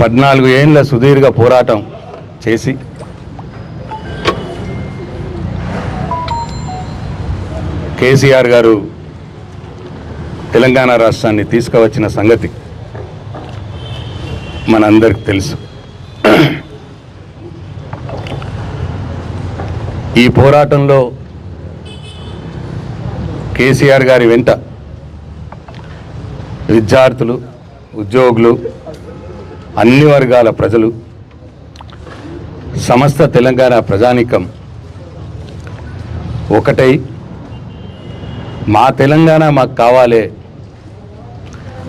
పద్నాలుగు ఏళ్ళ సుదీర్ఘ పోరాటం చేసి కేసీఆర్ గారు తెలంగాణ రాష్ట్రాన్ని తీసుకువచ్చిన సంగతి. మనందరికి తెలుసు. ఈ పోరాటంలో కేసీఆర్ గారి వెంట విద్యార్థులు ఉద్యోగులు అన్ని వర్గాల ప్రజలు సమస్త తెలంగాణ ప్రజానికం ఒకటై మా తెలంగాణ మాకు కావాలి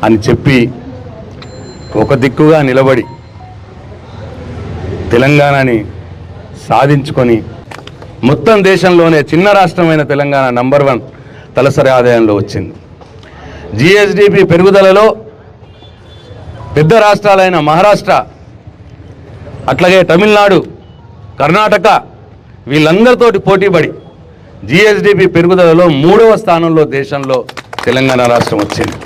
అని చెప్పి ఒక దిక్కుగా నిలబడి తెలంగాణని సాధించుకొని మొత్తం దేశంలోనే చిన్న రాష్ట్రమైన తెలంగాణ నంబర్ వన్ తలసరి ఆదాయంలో వచ్చింది. జిఎస్డిపి పెరుగుదలలో పెద్ద రాష్ట్రాలైన మహారాష్ట్ర అట్లాగే తమిళనాడు కర్ణాటక వీళ్ళందరితోటి పోటీపడి జిఎస్డిపి పెరుగుదలలో మూడవ స్థానంలో దేశంలో తెలంగాణ రాష్ట్రం వచ్చింది.